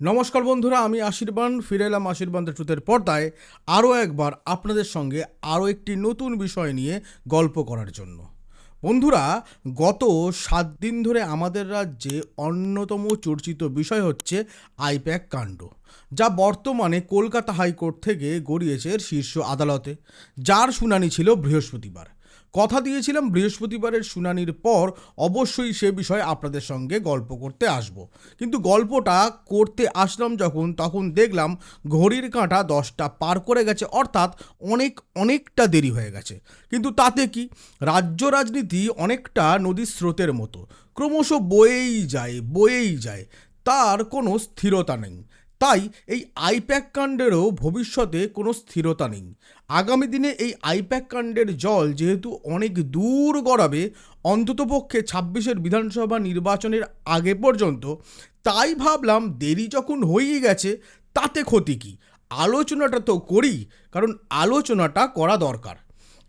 নমস্কার বন্ধুরা, আমি আশীর্বাণ ফিরে এলাম আশীর্বাণ ট্রুথের পর্দায়। আরও একবার আপনাদের সঙ্গে আরও একটি নতুন বিষয় নিয়ে গল্প করার জন্য। বন্ধুরা, গত সাত দিন ধরে আমাদের রাজ্যে অন্যতম চর্চিত বিষয় হচ্ছে আইপ্যাক কাণ্ড, যা বর্তমানে কলকাতা হাইকোর্ট থেকে গড়িয়েছে শীর্ষ আদালতে, যার শুনানি ছিল বৃহস্পতিবার। কথা দিয়েছিলাম বৃহস্পতিবারের শুনানির পর অবশ্যই সে বিষয়ে আপনাদের সঙ্গে গল্প করতে আসব। কিন্তু গল্পটা করতে আসলাম যখন, তখন দেখলাম ঘড়ির কাঁটা দশটা পার করে গেছে, অর্থাৎ অনেক, অনেকটা দেরি হয়ে গেছে। কিন্তু তাতে কি? রাজ্য রাজনীতি অনেকটা নদীর স্রোতের মতো। ক্রমশ বয়েই যায় বয়েই যায়। তার কোনো স্থিরতা নেই। তাই এই আইপ্যাক কাণ্ডেরও ভবিষ্যতে কোনো স্থিরতা নেই। আগামী দিনে এই আইপ্যাক কাণ্ডের জল যেহেতু অনেক দূর গড়াবে, অন্ততপক্ষে ছাব্বিশের বিধানসভা নির্বাচনের আগে পর্যন্ত, তাই ভাবলাম দেরি যখন হয়েই গেছে, তাতে ক্ষতি কী? আলোচনাটা তো করি, কারণ আলোচনাটা করা দরকার।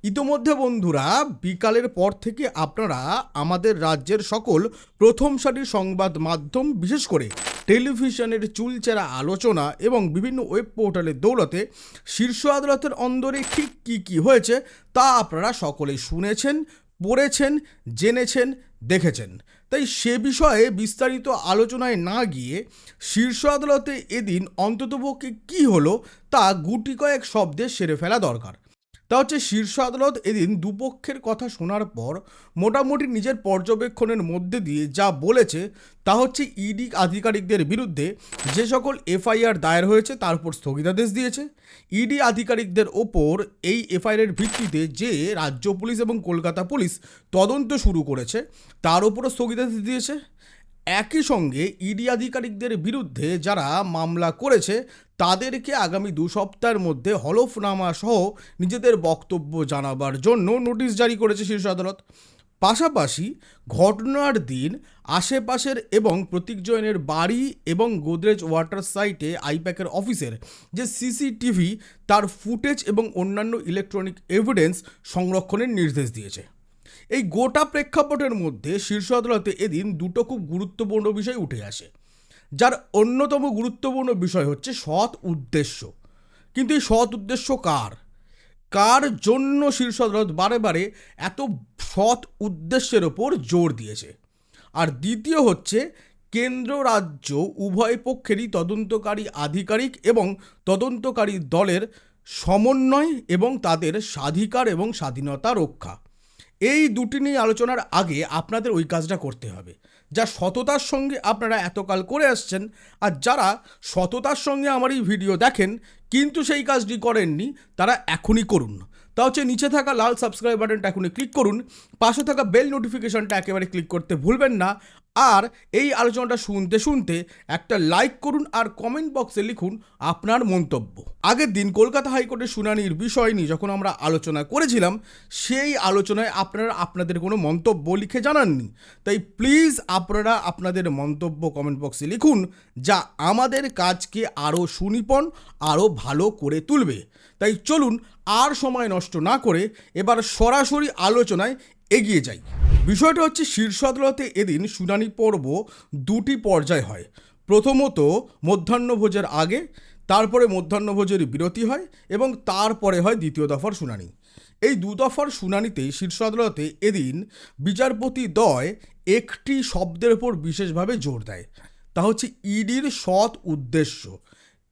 ইতোমধ্যে বন্ধুরা, বিকালের পর থেকে আপনারা আমাদের রাজ্যের সকল প্রথম সারির সংবাদ মাধ্যম, বিশেষ করে টেলিভিশনের চুলচেরা আলোচনা এবং বিভিন্ন ওয়েব পোর্টালের দৌলতে শীর্ষ আদালতের অন্দরে ঠিক কী কী হয়েছে তা আপনারা সকলেই শুনেছেন, পড়েছেন, জেনেছেন, দেখেছেন। তাই সে বিষয়ে বিস্তারিত আলোচনায় না গিয়ে শীর্ষ আদালতে এদিন অন্ততপক্ষে কী হলো তা গুটি কয়েক শব্দে সেরে ফেলা দরকার। তা হচ্ছে শীর্ষ আদালত এদিন দুপক্ষের কথা শোনার পর মোটামুটি নিজের পর্যবেক্ষণের মধ্যে দিয়ে যা বলেছে তা হচ্ছে ইডি আধিকারিকদের বিরুদ্ধে যে সকল এফআইআর দায়ের হয়েছে তার উপর স্থগিতাদেশ দিয়েছে। ইডি আধিকারিকদের ওপর এই এফআইআরের ভিত্তিতে যে রাজ্য পুলিশ এবং কলকাতা পুলিশ তদন্ত শুরু করেছে, তার উপরও স্থগিতাদেশ দিয়েছে। একই সঙ্গে ইডি আধিকারিকদের বিরুদ্ধে যারা মামলা করেছে, তাদেরকে আগামী দু সপ্তাহের মধ্যে হলফনামা সহ নিজেদের বক্তব্য জানাবার জন্য নোটিশ জারি করেছে শীর্ষ আদালত। পাশাপাশি ঘটনার দিন আশেপাশের এবং প্রতীক জৈনের বাড়ি এবং গোদরেজ ওয়াটার সাইটে আইপ্যাকের অফিসের যে সিসিটিভি, তার ফুটেজ এবং অন্যান্য ইলেকট্রনিক এভিডেন্স সংরক্ষণের নির্দেশ দিয়েছে। এই গোটা প্রেক্ষাপটের মধ্যে শীর্ষ আদালতে এদিন দুটো খুব গুরুত্বপূর্ণ বিষয় উঠে আসে। যার অন্যতম গুরুত্বপূর্ণ বিষয় হচ্ছে সৎ উদ্দেশ্য। কিন্তু এই সৎ উদ্দেশ্য কার? কার জন্য শীর্ষ আদালত বারে বারে এত সৎ উদ্দেশ্যের ওপর জোর দিয়েছে? আর দ্বিতীয় হচ্ছে, কেন্দ্র, রাজ্য উভয় পক্ষেরই তদন্তকারী আধিকারিক এবং তদন্তকারী দলের সমন্বয় এবং তাদের স্বাধিকার এবং স্বাধীনতা রক্ষা। এই দুটি নিয়ে আলোচনার আগে আপনাদের ওই কাজটা করতে হবে। যা সততার সঙ্গে আপনারা এতকাল করে আসছেন আর যারা সততার সঙ্গে আমার এই ভিডিও দেখেন কিন্তু সেই কাজটি করেননি, তারা এখনই করুন। তা হচ্ছে নিচে থাকা লাল সাবস্ক্রাইব বাটনটা এখনই ক্লিক করুন, পাশে থাকা বেল নোটিফিকেশনটা একেবারে ক্লিক করতে ভুলবেন না আর এই আলোচনাটা শুনতে শুনতে একটা লাইক করুন আর কমেন্ট বক্সে লিখুন আপনার মন্তব্য। আগের দিন কলকাতা হাইকোর্টের শুনানির বিষয় নিয়ে যখন আমরা আলোচনা করেছিলাম, সেই আলোচনায় আপনারা আপনাদের কোনো মন্তব্য লিখে জানাননি। তাই প্লিজ আপনারা আপনাদের মন্তব্য কমেন্ট বক্সে লিখুন, যা আমাদের কাজকে আরও সুনিপন আরও ভালো করে তুলবে। তাই চলুন আর সময় নষ্ট না করে এবার সরাসরি আলোচনায় এগিয়ে যাই। বিষয়টা হচ্ছে শীর্ষ আদালতে এদিন শুনানি পর্ব দুটি পর্যায় হয়। প্রথমত মধ্যাহ্নভোজের আগে, তারপরে মধ্যাহ্নভোজের বিরতি হয় এবং তারপরে হয় দ্বিতীয় দফার শুনানি। এই দু দফার শুনানিতে শীর্ষ আদালতে এদিন বিচারপতি দয় একটি শব্দের উপর বিশেষভাবে জোর দেয়। তা হচ্ছে ইডির সৎ উদ্দেশ্য।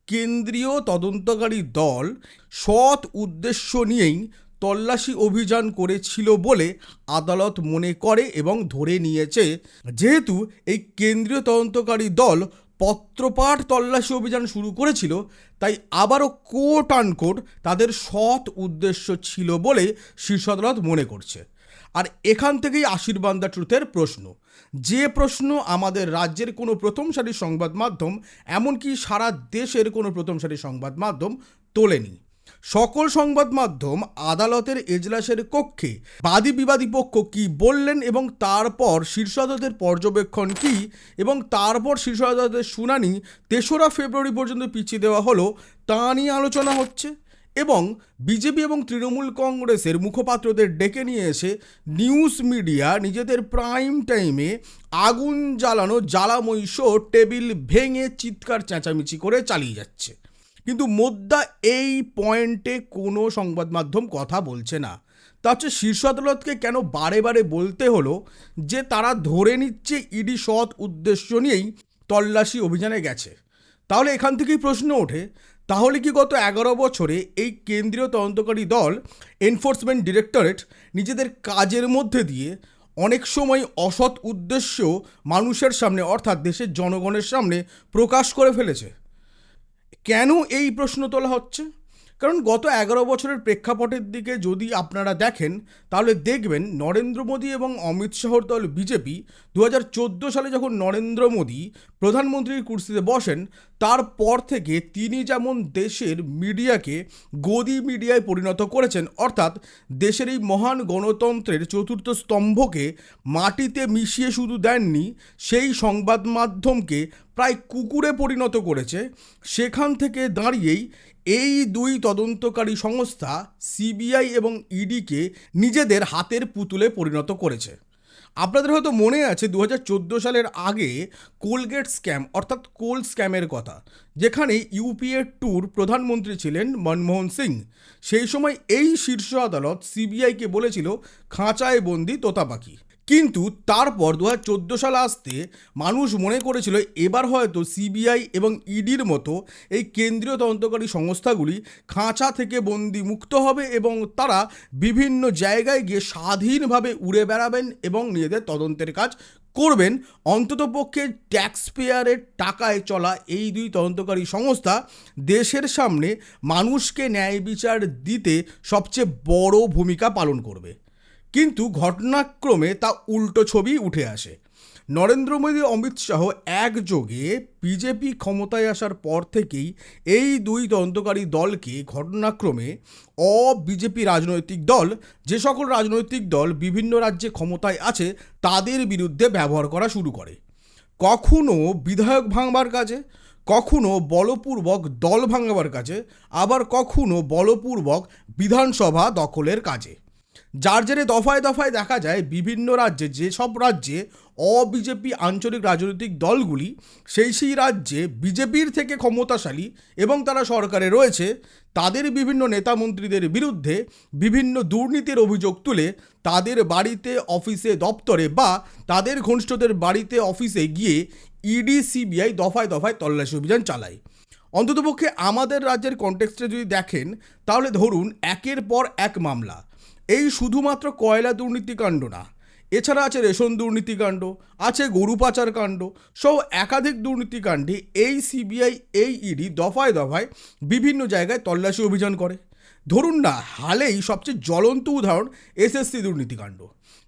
কেন্দ্রীয় তদন্তকারী দল সৎ উদ্দেশ্য নিয়েই তল্লাশি অভিযান করেছিল বলে আদালত মনে করে এবং ধরে নিয়েছে। যেহেতু এই কেন্দ্রীয় তদন্তকারী দল পত্রপাঠ তল্লাশি অভিযান শুরু করেছিল, তাই আবারও কোট আনকোট তাদের সৎ উদ্দেশ্য ছিল বলে শীর্ষ আদালত মনে করছে। আর এখান থেকেই আশীর্বাদ দ্য ট্রুথের প্রশ্ন। যে প্রশ্ন আমাদের রাজ্যের কোনো প্রথম সারির সংবাদ মাধ্যম, এমনকি সারা দেশের কোনো প্রথম সারির সংবাদ মাধ্যম তোলেনি। সকল সংবাদ মাধ্যম আদালতের এজলাসের কক্ষে। বাদী বিবাদী পক্ষ কি বললেন এবং তারপর শীর্ষ আদালতের পর্যবেক্ষণ কি এবং তারপর শীর্ষ আদালতের শুনানি তেসরা ফেব্রুয়ারি পর্যন্ত পিছিয়ে দেওয়া হলো, তা নিয়ে আলোচনা হচ্ছে এবং বিজেপি এবং তৃণমূল কংগ্রেসের মুখপাত্রদের ডেকে নিয়ে এসে নিউজ মিডিয়া নিজেদের প্রাইম টাইমে আগুন জ্বালানো, জ্বালাময়ী শো, টেবিল ভেঙে, চিৎকার, চেঁচামেচি করে চালিয়ে যাচ্ছে। কিন্তু মোদ্দা এই পয়েন্টে কোনো সংবাদ মাধ্যম কথা বলছে না। তা হচ্ছে শীর্ষ আদালতকে কেন বারে বারে বলতে হলো যে তারা ধরে নিচ্ছে ইডি সৎ উদ্দেশ্য নিয়েই তল্লাশি অভিযানে গেছে? তাহলে এখান থেকেই প্রশ্ন ওঠে, তাহলে কি গত এগারো বছরে এই কেন্দ্রীয় তদন্তকারী দল এনফোর্সমেন্ট ডিরেক্টরেট নিজেদের কাজের মধ্যে দিয়ে অনেক সময় অসৎ উদ্দেশ্য মানুষের সামনে, অর্থাৎ দেশের জনগণের সামনে প্রকাশ করে ফেলেছে? কেন এই প্রশ্ন তোলা হচ্ছে? কারণ গত এগারো বছরের প্রেক্ষাপটের দিকে যদি আপনারা দেখেন, তাহলে দেখবেন নরেন্দ্র মোদী এবং অমিত শাহর দল বিজেপি দু হাজার চোদ্দ সালে যখন নরেন্দ্র মোদী প্রধানমন্ত্রীর কুর্সিতে বসেন, তারপর থেকে তিনি যেমন দেশের মিডিয়াকে গদি মিডিয়ায় পরিণত করেছেন, অর্থাৎ দেশের এই মহান গণতন্ত্রের চতুর্থ স্তম্ভকে মাটিতে মিশিয়ে শুধু দেননি, সেই সংবাদ মাধ্যমকে প্রায় কুকুরে পরিণত করেছে। সেখান থেকে দাঁড়িয়েই এই দুই তদন্তকারী সংস্থা সিবিআই এবং ইডিকে নিজেদের হাতের পুতুলে পরিণত করেছে। আপনাদের হয়তো মনে আছে দু হাজার চোদ্দ সালের আগে কোলগেট স্ক্যাম অর্থাৎ কোল স্ক্যামের কথা যেখানে ইউপিএ ট্যুর প্রধানমন্ত্রী ছিলেন মনমোহন সিং। সেই সময় এই শীর্ষ আদালত সিবিআইকে বলেছিল, খাঁচায় বন্দি তোতা পাখি কিন্তু তারপর দু হাজার সালে আসতে মানুষ মনে করেছিল এবার হয়তো সিবিআই এবং ইডির মতো এই কেন্দ্রীয় তদন্তকারী সংস্থাগুলি খাঁচা থেকে বন্দি মুক্ত হবে এবং তারা বিভিন্ন জায়গায় গিয়ে স্বাধীনভাবে উড়ে বেড়াবেন এবং নিজেদের তদন্তের কাজ করবেন। অন্ততপক্ষে ট্যাক্স পেয়ারের টাকায় চলা এই দুই তদন্তকারী সংস্থা দেশের সামনে মানুষকে ন্যায় বিচার দিতে সবচেয়ে বড় ভূমিকা পালন করবে। কিন্তু ঘটনাক্রমে তা উল্টো ছবি উঠে আসে। নরেন্দ্র মোদী, অমিত শাহ একযোগে বিজেপি ক্ষমতায় আসার পর থেকেই এই দুই তদন্তকারী দলকে ঘটনাক্রমে অ বিজেপি রাজনৈতিক দল, যে সকল রাজনৈতিক দল বিভিন্ন রাজ্যে ক্ষমতায় আছে, তাদের বিরুদ্ধে ব্যবহার করা শুরু করে। কখনো বিধায়ক ভাঙবার কাজে, কখনো বলপূর্বক দল ভাঙাবার কাজে, আবার কখনো বলপূর্বক বিধানসভা দখলের কাজে। যার জেরে দফায় দফায় দেখা যায় বিভিন্ন রাজ্যে যেসব রাজ্যে অবিজেপি আঞ্চলিক রাজনৈতিক দলগুলি, সেই সেই রাজ্যে বিজেপির থেকে ক্ষমতাশালী এবং তারা সরকারে রয়েছে, তাদের বিভিন্ন নেতা মন্ত্রীদের বিরুদ্ধে বিভিন্ন দুর্নীতির অভিযোগ তুলে তাদের বাড়িতে অফিসে দপ্তরে বা তাদের ঘনিষ্ঠদের বাড়িতে অফিসে গিয়ে ইডি, সিবিআই দফায় দফায় তল্লাশি অভিযান চালায়। অন্ততপক্ষে আমাদের রাজ্যের কনটেক্সটে যদি দেখেন, তাহলে ধরুন একের পর এক মামলা। এই শুধুমাত্র কয়লা দুর্নীতিকাণ্ড না, এছাড়া আছে রেশন দুর্নীতিকাণ্ড আছে গরু পাচার কাণ্ড, সহ একাধিক দুর্নীতিকাণ্ডে এই সিবিআই, এই ইডি দফায় দফায় বিভিন্ন জায়গায় তল্লাশি অভিযান করে। ধরুন না, হালেই সবচেয়ে জ্বলন্ত উদাহরণ এসএসসি দুর্নীতিকাণ্ড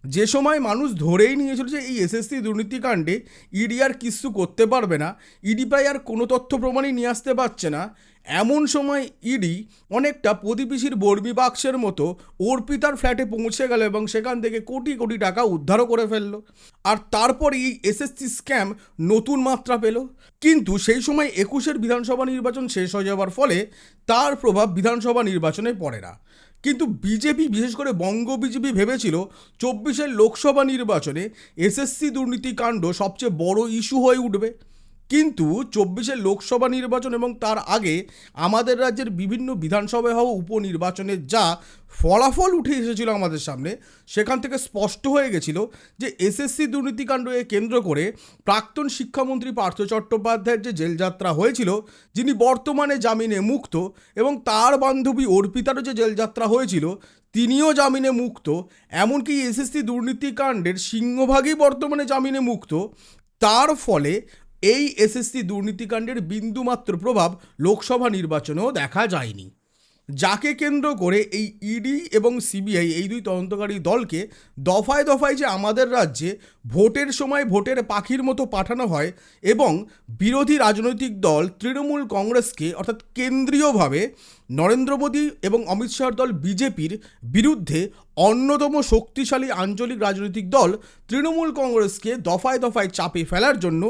যে সময় মানুষ ধরেই নিয়েছিল যে এই এসএসসি দুর্নীতিকাণ্ডে ইডি আর কিচ্ছু করতে পারবে না, ইডি প্রায় আর কোনো তথ্য প্রমাণই নিয়ে আসতে পারছে না এমন সময় ইডি অনেকটা প্রতিবেশীর বর্মী বাক্সের মতো অর্পিতার ফ্ল্যাটে পৌঁছে গেল এবং সেখান থেকে কোটি কোটি টাকা উদ্ধারও করে ফেলল। আর তারপরে এই এসএসসি স্ক্যাম নতুন মাত্রা পেল। কিন্তু সেই সময় একুশের বিধানসভা নির্বাচন শেষ হয়ে যাওয়ার ফলে তার প্রভাব বিধানসভা নির্বাচনে পড়ে না। কিন্তু বিজেপি, বিশেষ করে বঙ্গ বিজেপি ভেবেছিল চব্বিশের লোকসভা নির্বাচনে এসএসসি দুর্নীতিকাণ্ড সবচেয়ে বড় ইস্যু হয়ে উঠবে। কিন্তু চব্বিশের লোকসভা নির্বাচন এবং তার আগে আমাদের রাজ্যের বিভিন্ন বিধানসভায় হওয়া উপনির্বাচনের যা ফলাফল উঠে এসেছিল আমাদের সামনে, সেখান থেকে স্পষ্ট হয়ে গেছিল যে এসএসসি দুর্নীতিকাণ্ডকে কেন্দ্র করে প্রাক্তন শিক্ষামন্ত্রী পার্থ চট্টোপাধ্যায়ের যে জেলযাত্রা হয়েছিল, যিনি বর্তমানে জামিনে মুক্ত এবং তার বান্ধবী অর্পিতারও যে জেলযাত্রা হয়েছিল, তিনিও জামিনে মুক্ত, এমনকি এসএসসি দুর্নীতিকাণ্ডের সিংহভাগই বর্তমানে জামিনে মুক্ত। তার ফলে এই এসএসসি দুর্নীতিকাণ্ডের বিন্দুমাত্র প্রভাব লোকসভা নির্বাচনেও দেখা যায়নি। যাকে কেন্দ্র করে এই ইডি এবং সিবিআই এই দুই তদন্তকারী দলকে দফায় দফায় যে আমাদের রাজ্যে ভোটের সময় ভোটের পাখির মতো পাঠানো হয় এবং বিরোধী রাজনৈতিক দল তৃণমূল কংগ্রেসকে অর্থাৎ কেন্দ্রীয়ভাবে নরেন্দ্র মোদী এবং অমিত শাহর দল বিজেপির বিরুদ্ধে অন্যতম শক্তিশালী আঞ্চলিক রাজনৈতিক দল তৃণমূল কংগ্রেসকে দফায় দফায় চাপে ফেলার জন্য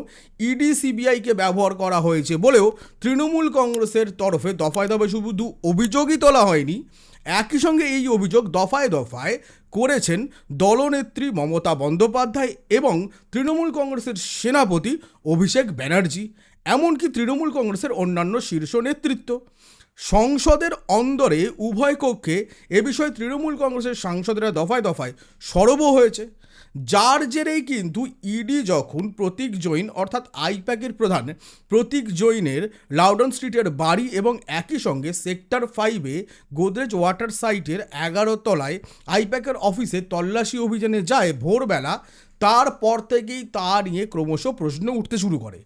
ইডি সিবিআইকে ব্যবহার করা হয়েছে বলেও তৃণমূল কংগ্রেসের তরফে দফায় দফায় শুধু অভিযোগই তোলা হয়নি, একই সঙ্গে এই অভিযোগ দফায় দফায় করেছেন দলনেত্রী মমতা বন্দ্যোপাধ্যায় এবং তৃণমূল কংগ্রেসের সেনাপতি অভিষেক ব্যানার্জি, এমনকি তৃণমূল কংগ্রেসের অন্যান্য শীর্ষ নেতৃত্ব। সংসদের অন্দরে উভয় কক্ষে এ বিষয়ে তৃণমূল কংগ্রেসের সাংসদরা দফায় দফায় সরব হয়েছে। যার জেরেই কিন্তু ইডি যখন প্রতীক জৈন অর্থাৎ আইপ্যাকের প্রধান প্রতীক জৈনের লাউডন স্ট্রিটের বাড়ি এবং একই সঙ্গে সেক্টর ফাইভে গোদরেজ ওয়াটার সাইটের এগারো তলায় আইপ্যাকের অফিসে তল্লাশি অভিযানে যায় ভোরবেলা। তারপর থেকেই তা নিয়ে ক্রমশ প্রশ্ন উঠতে শুরু করে।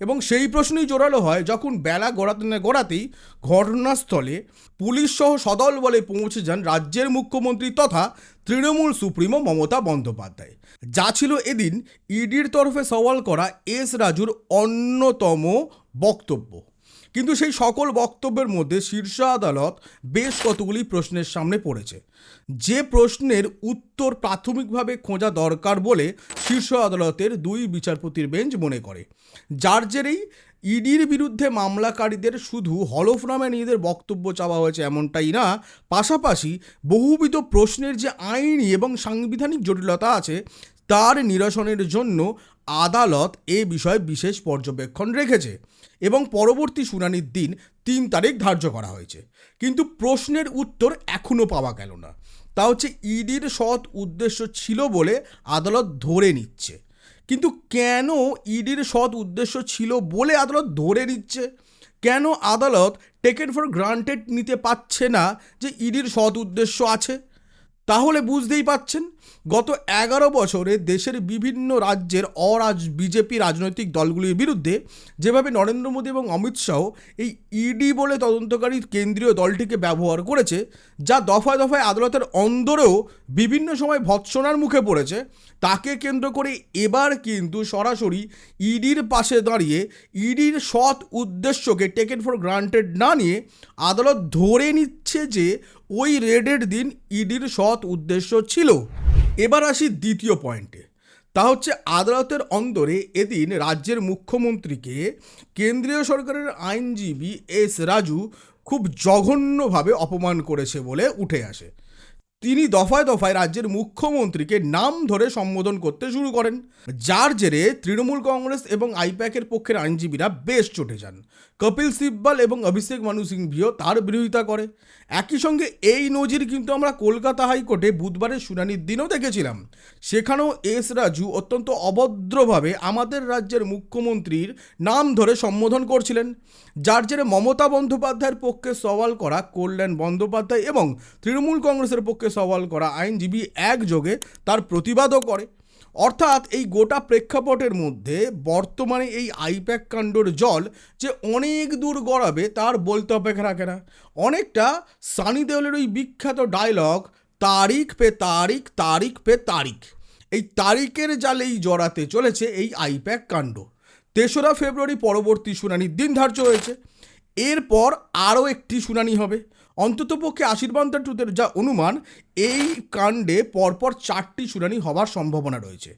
এবং সেই প্রশ্নই জোরালো হয় যখন বেলা গড়াতে না গড়াতেই ঘটনাস্থলে পুলিশ সহ সদল বলে পৌঁছে যান রাজ্যের মুখ্যমন্ত্রী তথা তৃণমূল সুপ্রিমো মমতা বন্দ্যোপাধ্যায়। যা ছিল এদিন ইডির তরফে সওয়াল করা এস রাজুর অন্যতম বক্তব্য। কিন্তু সেই সকল বক্তব্যের মধ্যে শীর্ষ আদালত বেশ কতগুলি প্রশ্নের সামনে পড়েছে। যে প্রশ্নের উত্তর প্রাথমিকভাবে খোঁজা দরকার বলে শীর্ষ আদালতের দুই বিচারপতির বেঞ্চ মনে করে। যার জেরেই ইডির বিরুদ্ধে মামলাকারীদের শুধু হলফনামে নিজেদের বক্তব্য চাওয়া হয়েছে এমনটাই না, পাশাপাশি বহুবিধ প্রশ্নের যে আইনি এবং সাংবিধানিক জটিলতা আছে, তার নিরসনের জন্য আদালত এ বিষয়ে বিশেষ পর্যবেক্ষণ রেখেছে এবং পরবর্তী শুনানির দিন তিন তারিখ ধার্য করা হয়েছে। কিন্তু প্রশ্নের উত্তর এখনও পাওয়া গেল না। তা হচ্ছে ইডির সৎ উদ্দেশ্য ছিল বলে আদালত ধরে নিচ্ছে। কিন্তু কেন ইডির সৎ উদ্দেশ্য ছিল বলে আদালত ধরে নিচ্ছে? কেন আদালত টেকেন ফর গ্রান্টেড নিতে পারছে না যে ইডির সৎ উদ্দেশ্য আছে? তাহলে বুঝতেই পাচ্ছেন গত এগারো বছরে দেশের বিভিন্ন রাজ্যের অরাজ, বিজেপি রাজনৈতিক দলগুলির বিরুদ্ধে যেভাবে নরেন্দ্র মোদী এবং অমিত শাহ এই ইডি বলে তদন্তকারী কেন্দ্রীয় দলটিকে ব্যবহার করেছে, যা দফায় দফায় আদালতের অন্দরেও বিভিন্ন সময় ভৎসনার মুখে পড়েছে, তাকে কেন্দ্র করে এবার কিন্তু সরাসরি ইডির পাশে দাঁড়িয়ে ইডির সৎ উদ্দেশ্যকে টেকেন ফর গ্রান্টেড না নিয়ে আদালত ধরে নিচ্ছে যে ওই রেডের দিন ইডির সৎ উদ্দেশ্য ছিল। এবার আসি দ্বিতীয় পয়েন্টে। তা হচ্ছে আদালতের অন্দরে এদিন রাজ্যের মুখ্যমন্ত্রীকে কেন্দ্রীয় সরকারের আইনজীবী এস রাজু খুব জঘন্যভাবে অপমান করেছে বলে উঠে আসে। তিনি দফায় দফায় রাজ্যের মুখ্যমন্ত্রীকে নাম ধরে সম্বোধন করতে শুরু করেন, যার জেরে তৃণমূল কংগ্রেস এবং আইপ্যাকের পক্ষের আইনজীবীরা বেশ চটে যান। কপিল সিব্বাল এবং অভিষেক মানু সিংভিও তার বিরোধিতা করে। একই সঙ্গে এই নজির কিন্তু আমরা কলকাতা হাইকোর্টে বুধবারের শুনানির দিনও দেখেছিলাম। সেখানেও এস রাজু অত্যন্ত অভদ্রভাবে আমাদের রাজ্যের মুখ্যমন্ত্রীর নাম ধরে সম্বোধন করছিলেন, যার জেরে মমতা বন্দ্যোপাধ্যায়ের পক্ষে সওয়াল করা কল্যাণ বন্দ্যোপাধ্যায় এবং তৃণমূল কংগ্রেসের পক্ষে সওয়াল করা, আইনজীবী একযোগে তার প্রতিবাদও করে। অর্থাৎ এই গোটা প্রেক্ষাপটের মধ্যে বর্তমানে এই আইপ্যাক কাণ্ডর জল যে অনেক দূর গড়াবে তার বলতে অপেক্ষা রাখে না অনেকটা সানি দেওলের ওই বিখ্যাত ডায়লগ তারিখ পে তারিখ তারিখ পে তারিখ। এই তারিখের জালেই জড়াতে চলেছে এই আইপ্যাক কাণ্ড। তেসরা ফেব্রুয়ারি পরবর্তী শুনানির দিন ধার্য হয়েছে। এরপর আরও একটি শুনানি হবে। অন্ততপক্ষে আশীর্বাদ ট্রুথের যা অনুমান, এই কাণ্ডে পরপর চারটি শুনানি হবার সম্ভাবনা রয়েছে,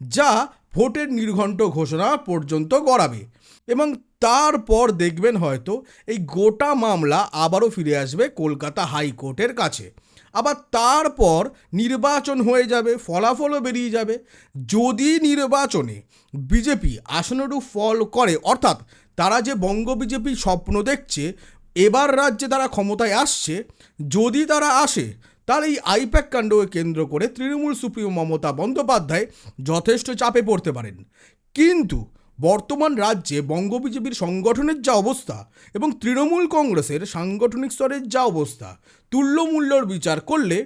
যা ভোটের নির্ঘণ্ট ঘোষণা পর্যন্ত গড়াবে। এবং তারপর দেখবেন হয়তো এই গোটা মামলা আবারও ফিরে আসবে কলকাতা হাইকোর্টের কাছে। আবার তারপর নির্বাচন হয়ে যাবে, ফলাফলও বেরিয়ে যাবে। যদি নির্বাচনে বিজেপি আসনরূপ ফল করে, অর্থাৎ তারা যে বঙ্গ বিজেপি স্বপ্ন দেখছে এবার রাজ্যে তারা ক্ষমতায় আসছে, যদি তারা আসে তার এই আইপ্যাক কাণ্ডকে কেন্দ্র করে তৃণমূল সুপ্রিমো মমতা বন্দ্যোপাধ্যায় যথেষ্ট চাপে পড়তে পারেন। কিন্তু বর্তমান রাজ্যে বঙ্গ বিজেপির সংগঠনের যা অবস্থা এবং তৃণমূল কংগ্রেসের সাংগঠনিক স্তরের যা অবস্থা, তুল্যমূল্যর বিচার করলে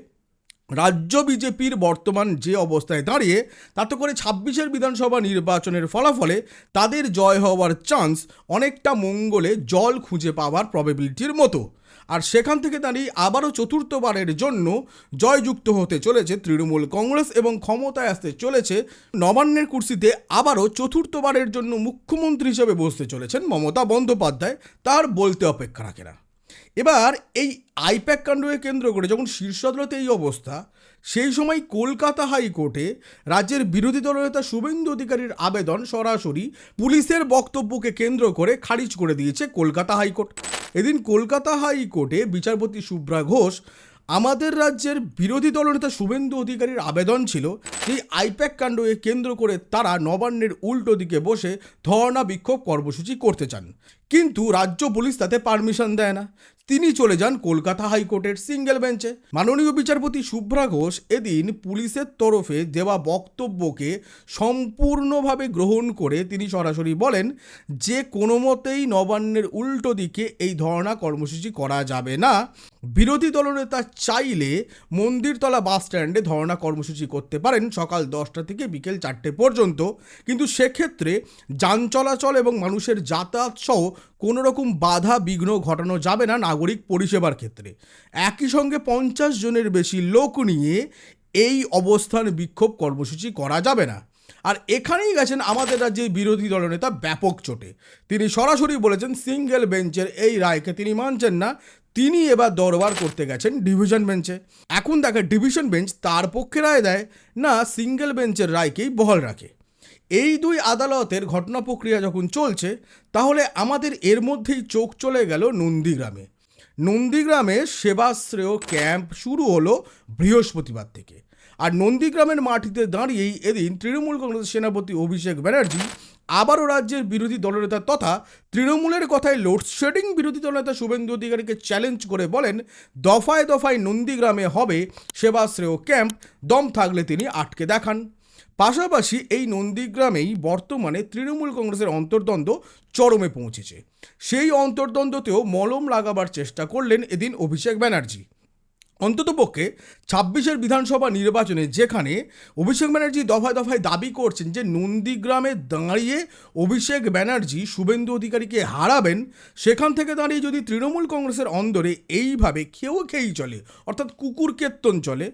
রাজ্য বিজেপির বর্তমান যে অবস্থায় দাঁড়িয়ে, তাতে করে ছাব্বিশের বিধানসভা নির্বাচনের ফলাফলে তাদের জয় হওয়ার চান্স অনেকটা মঙ্গলে জল খুঁজে পাওয়ার প্রবাবিলিটির মতো। আর সেখান থেকে দাঁড়িয়ে আবারও চতুর্থবারের জন্য জয়যুক্ত হতে চলেছে তৃণমূল কংগ্রেস এবং ক্ষমতায় আসতে চলেছে নবান্নের কুর্সিতে আবারও চতুর্থবারের জন্য মুখ্যমন্ত্রী হিসেবে বসতে চলেছেন মমতা বন্দ্যোপাধ্যায়। তার বলতে অপেক্ষা রাখে না। এবার এই আইপ্যাক কাণ্ডকে কেন্দ্র করে যখন শীর্ষ আদালতে এই অবস্থা, সেই সময় কলকাতা হাইকোর্টে রাজ্যের বিরোধী দলনেতা শুভেন্দু অধিকারীর আবেদন সরাসরি পুলিশের বক্তব্যকে কেন্দ্র করে খারিজ করে দিয়েছে কলকাতা হাইকোর্ট। এদিন কলকাতা হাইকোর্টে বিচারপতি শুভ্রা ঘোষ, আমাদের রাজ্যের বিরোধী দলনেতা শুভেন্দু অধিকারীর আবেদন ছিল সেই আইপ্যাক কাণ্ডকে কেন্দ্র করে তারা নবান্নের উল্টো দিকে বসে ধর্ণা বিক্ষোভ কর্মসূচি করতে চান। কিন্তু রাজ্য পুলিশ তাতে পারমিশন দেয় না। তিনি চলে যান কলকাতা হাইকোর্টের সিঙ্গেল বেঞ্চে। মাননীয় বিচারপতি শুভ্রা ঘোষ এদিন পুলিশের তরফে দেওয়া বক্তব্যকে সম্পূর্ণভাবে গ্রহণ করে তিনি সরাসরি বলেন, যে কোনো মতেই নবান্নের উল্টো দিকে এই ধর্ণা কর্মসূচি করা যাবে না। বিরোধী দলনেতা চাইলে মন্দিরতলা বাস স্ট্যান্ডে ধর্ণা কর্মসূচি করতে পারেন সকাল দশটা থেকে বিকেল চারটে পর্যন্ত। কিন্তু সেক্ষেত্রে যান চলাচল এবং মানুষের যাতায়াত সহ কোনো রকম বাধা, বিঘ্ন ঘটানো যাবে না নাগরিক পরিষেবার ক্ষেত্রে। একই সঙ্গে পঞ্চাশ জনের বেশি লোক নিয়ে এই অবস্থান বিক্ষোভ কর্মসূচি করা যাবে না। আর এখানেই গেছেন আমাদের রাজ্যের বিরোধী দলনেতা ব্যাপক চোটে। তিনি সরাসরি বলেছেন, সিঙ্গেল বেঞ্চের এই রায়কে তিনি মানছেন না। তিনি এবার দরবার করতে গেছেন ডিভিশন বেঞ্চে। এখন দেখে ডিভিশন বেঞ্চ তার পক্ষে রায় দেয় না, সিঙ্গেল বেঞ্চের রায়কেই বহাল রাখে। এই দুই আদালতের ঘটনা প্রক্রিয়া যখন চলছে, তাহলে আমাদের এর মধ্যেই চোখ চলে গেল নন্দীগ্রামে। নন্দীগ্রামে সেবাশ্রেয় ক্যাম্প শুরু হলো বৃহস্পতিবার থেকে। আর নন্দীগ্রামের মাটিতে দাঁড়িয়েই এদিন তৃণমূল কংগ্রেস সেনাপতি অভিষেক ব্যানার্জি আবারও রাজ্যের বিরোধী দলনেতা তথা তৃণমূলের কথায় লোডশেডিং বিরোধী দলনেতা শুভেন্দু অধিকারীকে চ্যালেঞ্জ করে বলেন, দফায় দফায় নন্দীগ্রামে হবে সেবাশ্রেয় ক্যাম্প, দম থাকলে তিনি আটকে দেখান। পাশাপাশি এই নন্দীগ্রামেই বর্তমানে তৃণমূল কংগ্রেসের অন্তর্দ্বন্দ্ব চরমে পৌঁছেছে। সেই অন্তর্দ্বন্দ্বতেও মলম লাগাবার চেষ্টা করলেন এদিন অভিষেক ব্যানার্জি। অন্ততপক্ষে ছাব্বিশের বিধানসভা নির্বাচনে যেখানে অভিষেক ব্যানার্জি দফায় দফায় দাবি করছেন যে নন্দীগ্রামে দাঁড়িয়ে অভিষেক ব্যানার্জি শুভেন্দু অধিকারীকে হারাবেন, সেখান থেকে দাঁড়িয়ে যদি তৃণমূল কংগ্রেসের অন্দরে এইভাবে কেউ খেয়েই চলে, অর্থাৎ কুকুর কেত্তন চলে,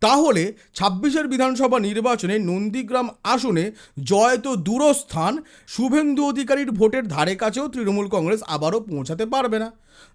তাহলে ছাব্বিশের বিধানসভা নির্বাচনে নন্দীগ্রাম আসনে জয় তো দূরস্থান, শুভেন্দু অধিকারীর ভোটের ধারে কাছেও তৃণমূল কংগ্রেস আবারও পৌঁছাতে পারবে না।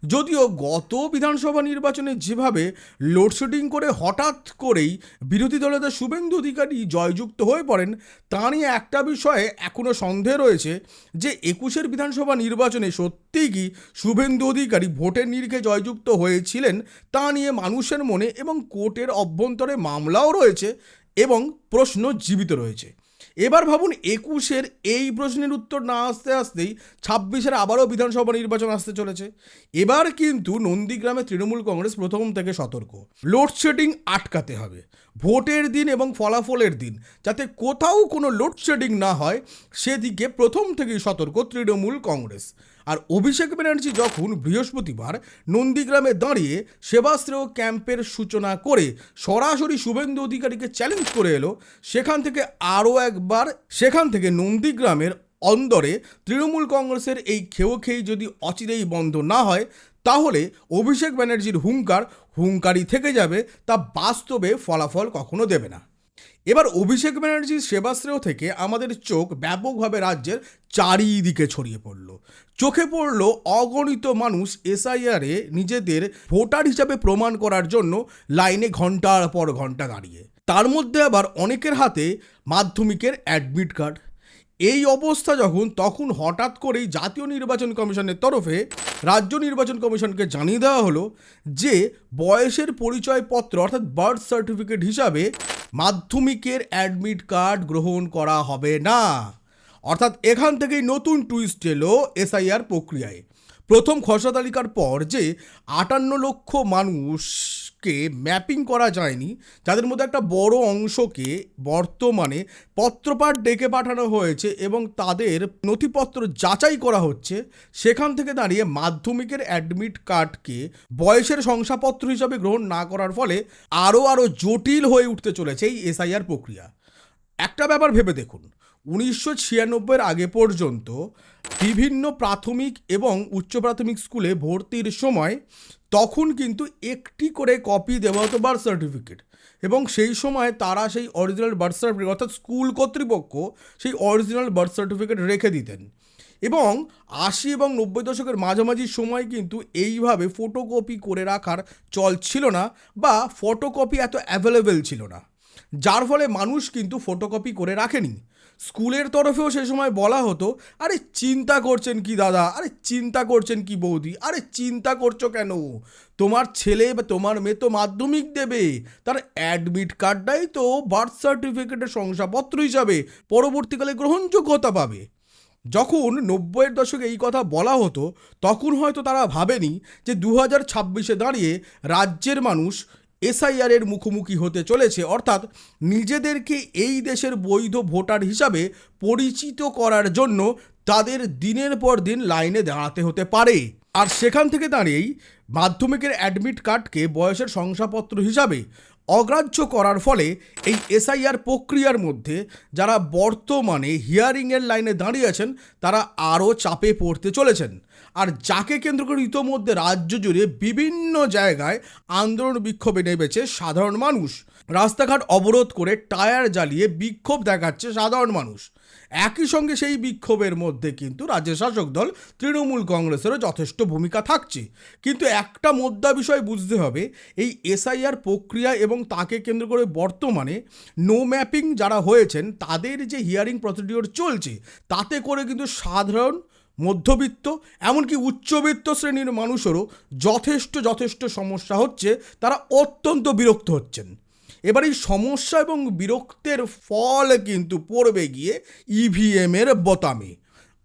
যদিও গত বিধানসভা নির্বাচনে যেভাবে লোডশেডিং করে হঠাৎ করেই বিরোধী দলনেতা শুভেন্দু অধিকারী জয়যুক্ত হয়ে পড়েন, তা নিয়ে একটা বিষয়ে এখনও সন্দেহ রয়েছে যে একুশের বিধানসভা নির্বাচনে সত্যিই কি শুভেন্দু অধিকারী ভোটের নিরিখে জয়যুক্ত হয়েছিলেন তা নিয়ে মানুষের মনে এবং কোর্টের অভ্যন্তরে মামলাও রয়েছে এবং প্রশ্ন জীবিত রয়েছে। এবার ভাবুন একুশের এই প্রশ্নের উত্তর না আসতে আসতেই ছাব্বিশের আবারও বিধানসভা নির্বাচন আসতে চলেছে। এবার কিন্তু নন্দীগ্রামে তৃণমূল কংগ্রেস প্রথম থেকে সতর্ক। লোডশেডিং আটকাতে হবে। ভোটের দিন এবং ফলাফলের দিন, যাতে কোথাও কোনো লোডশেডিং না হয়, সেদিকে প্রথম থেকেই সতর্ক তৃণমূল কংগ্রেস। আর অভিষেক ব্যানার্জি যখন বৃহস্পতিবার নন্দীগ্রামে দাঁড়িয়ে সেবাশ্রেয় ক্যাম্পের সূচনা করে সরাসরি শুভেন্দু অধিকারীকে চ্যালেঞ্জ করে এলো, সেখান থেকে আরও একবার, সেখান থেকে নন্দীগ্রামের অন্দরে তৃণমূল কংগ্রেসের এই খেও খেই যদি অচিরেই বন্ধ না হয়, তাহলে অভিষেক ব্যানার্জির হুঙ্কার, হুঙ্কারই থেকে যাবে, তা বাস্তবে ফলাফল কখনো দেবে না। এবার অভিষেক ব্যানার্জির সেবাশ্রেয় থেকে আমাদের চোখ ব্যাপকভাবে রাজ্যের চারিদিকে ছড়িয়ে পড়ল। চোখে পড়ল অগণিত মানুষ এসআইআরে নিজেদের ভোটার হিসাবে প্রমাণ করার জন্য লাইনে ঘণ্টার পর ঘণ্টা দাঁড়িয়ে। তার মধ্যে আবার অনেকের হাতে মাধ্যমিকের অ্যাডমিট কার্ড এই অবস্থা যখন, তখন হঠাৎ করেই জাতীয় নির্বাচন কমিশনের তরফে রাজ্য নির্বাচন কমিশনকে জানিয়ে দেওয়া হলো যে, বয়সের পরিচয়পত্র অর্থাৎ বার্থ সার্টিফিকেট হিসাবে মাধ্যমিকের অ্যাডমিট কার্ড গ্রহণ করা হবে না। অর্থাৎ এখান থেকেই নতুন টুইস্ট এলো এসআইআর প্রক্রিয়ায়। প্রথম খসড়া তালিকার পর যে আটান্ন লক্ষ মানুষকে ম্যাপিং করা যায়নি, যাদের মধ্যে একটা বড় অংশকে বর্তমানে পত্রপাঠ ডেকে পাঠানো হয়েছে এবং তাদের নথিপত্র যাচাই করা হচ্ছে, সেখান থেকে দাঁড়িয়ে মাধ্যমিকের অ্যাডমিট কার্ডকে বয়সের শংসাপত্র হিসাবে গ্রহণ না করার ফলে আরও আরও জটিল হয়ে উঠতে চলেছে এই এসআইআর প্রক্রিয়া। একটা ব্যাপার ভেবে দেখুন উনিশশো ছিয়ানব্বইয়ের আগে পর্যন্ত বিভিন্ন প্রাথমিক এবং উচ্চ প্রাথমিক স্কুলে ভর্তির সময় তখন কিন্তু একটি করে কপি দেওয়া হতো বার্থ সার্টিফিকেট এবং সেই সময় তারা সেই অরিজিনাল বার্থ সার্টিফিকেট অর্থাৎ স্কুল কর্তৃপক্ষ সেই অরিজিনাল বার্থ সার্টিফিকেট রেখে দিতেন। এবং আশি এবং নব্বই দশকের মাঝামাঝি সময় কিন্তু এইভাবে ফটোকপি করে রাখার চল ছিল না বা ফটোকপি এত অ্যাভেলেবেল ছিল না। যার ফলে মানুষ কিন্তু ফটোকপি করে রাখেনি। স্কুলের তরফেও সে সময় বলা হতো, আরে চিন্তা করছেন কি দাদা? আরে চিন্তা করছেন কি বৌদি? আরে চিন্তা করছ কেন? তোমার ছেলে বা তোমার মেয়ে তো মাধ্যমিক দেবে। তার অ্যাডমিট কার্ডটাই তো বার্থ সার্টিফিকেটের শংসাপত্র হিসাবে পরবর্তীকালে গ্রহণযোগ্যতা পাবে। যখন নব্বইয়ের দশকে এই কথা বলা হতো, তখন হয়তো তারা ভাবেনি যে দু হাজার ছাব্বিশে দাঁড়িয়ে রাজ্যের মানুষ এসআইআর এর মুখোমুখি হতে চলেছে, অর্থাৎ নিজেদেরকে এই দেশের বৈধ ভোটার হিসাবে পরিচিত করার জন্য তাদের দিনের পর দিন লাইনে দাঁড়াতে হতে পারে। আর সেখান থেকে দাঁড়িয়েই মাধ্যমিকের অ্যাডমিট কার্ডকে বয়সের শংসাপত্র হিসাবে অগ্রাহ্য করার ফলে এই এসআইআর প্রক্রিয়ার মধ্যে যারা বর্তমানে হিয়ারিংয়ের লাইনে দাঁড়িয়ে আছেন, তারা আরও চাপে পড়তে চলেছেন। আর যাকে কেন্দ্র করে ইতোমধ্যে রাজ্য জুড়ে বিভিন্ন জায়গায় আন্দোলন বিক্ষোভে নেমেছে সাধারণ মানুষ। রাস্তাঘাট অবরোধ করে টায়ার জ্বালিয়ে বিক্ষোভ দেখাচ্ছে সাধারণ মানুষ। একই সঙ্গে সেই বিক্ষোভের মধ্যে কিন্তু রাজ্যের শাসক দল, তৃণমূল কংগ্রেসেরও যথেষ্ট ভূমিকা থাকছে। কিন্তু একটা মোদ্দা বিষয় বুঝতে হবে, এই এসআইআর প্রক্রিয়া এবং তাকে কেন্দ্র করে বর্তমানে নো ম্যাপিং যারা হয়েছেন, তাদের যে হিয়ারিং প্রসিডিওর চলছে, তাতে করে কিন্তু সাধারণ মধ্যবিত্ত, এমনকি উচ্চবিত্ত শ্রেণির মানুষেরও যথেষ্ট যথেষ্ট সমস্যা হচ্ছে তারা অত্যন্ত বিরক্ত হচ্ছেন। এবার এই সমস্যা এবং বিরক্তের ফল কিন্তু পড়বে গিয়ে ইভিএমের বোতামে।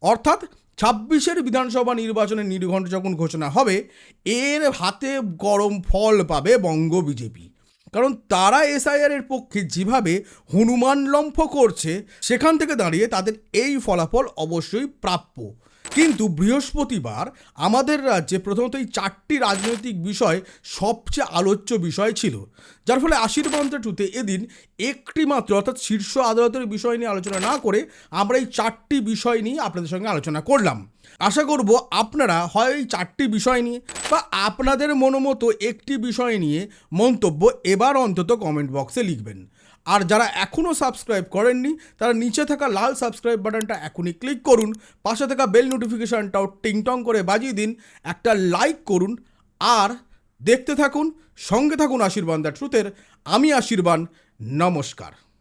অর্থাৎ ছাব্বিশের বিধানসভা নির্বাচনের নির্ঘণ্ট যখন ঘোষণা হবে, এর হাতে গরম ফল পাবে বঙ্গ বিজেপি। কারণ তারা এসআইআর এর পক্ষে যেভাবে হনুমান লম্ফ করছে, সেখান থেকে দাঁড়িয়ে তাদের এই ফলাফল অবশ্যই প্রাপ্য। কিন্তু বৃহস্পতিবার আমাদের রাজ্যে প্রথমত এই চারটি রাজনৈতিক বিষয় সবচেয়ে আলোচ্য বিষয় ছিল। যার ফলে আশীর্বাদ টুতে এদিন একটি মাত্র, অর্থাৎ শীর্ষ আদালতের বিষয় নিয়ে আলোচনা না করে আমরা এই চারটি বিষয় নিয়ে আপনাদের সঙ্গে আলোচনা করলাম। আশা করব আপনারা হয় এই চারটি বিষয় নিয়ে বা আপনাদের মনোমতো একটি বিষয় নিয়ে মন্তব্য এবার অন্তত কমেন্ট বক্সে লিখবেন। আর যারা এখনও সাবস্ক্রাইব করেননি, তারা নিচে থাকা লাল সাবস্ক্রাইব বাটনটা এখনই ক্লিক করুন, পাশে থাকা বেল নোটিফিকেশানটাও টিংটং করে বাজিয়ে দিন, একটা লাইক করুন, আর দেখতে থাকুন, সঙ্গে থাকুন আশীর্বাদ দ্য ট্রুথের আমি আশীর্বাদ, নমস্কার।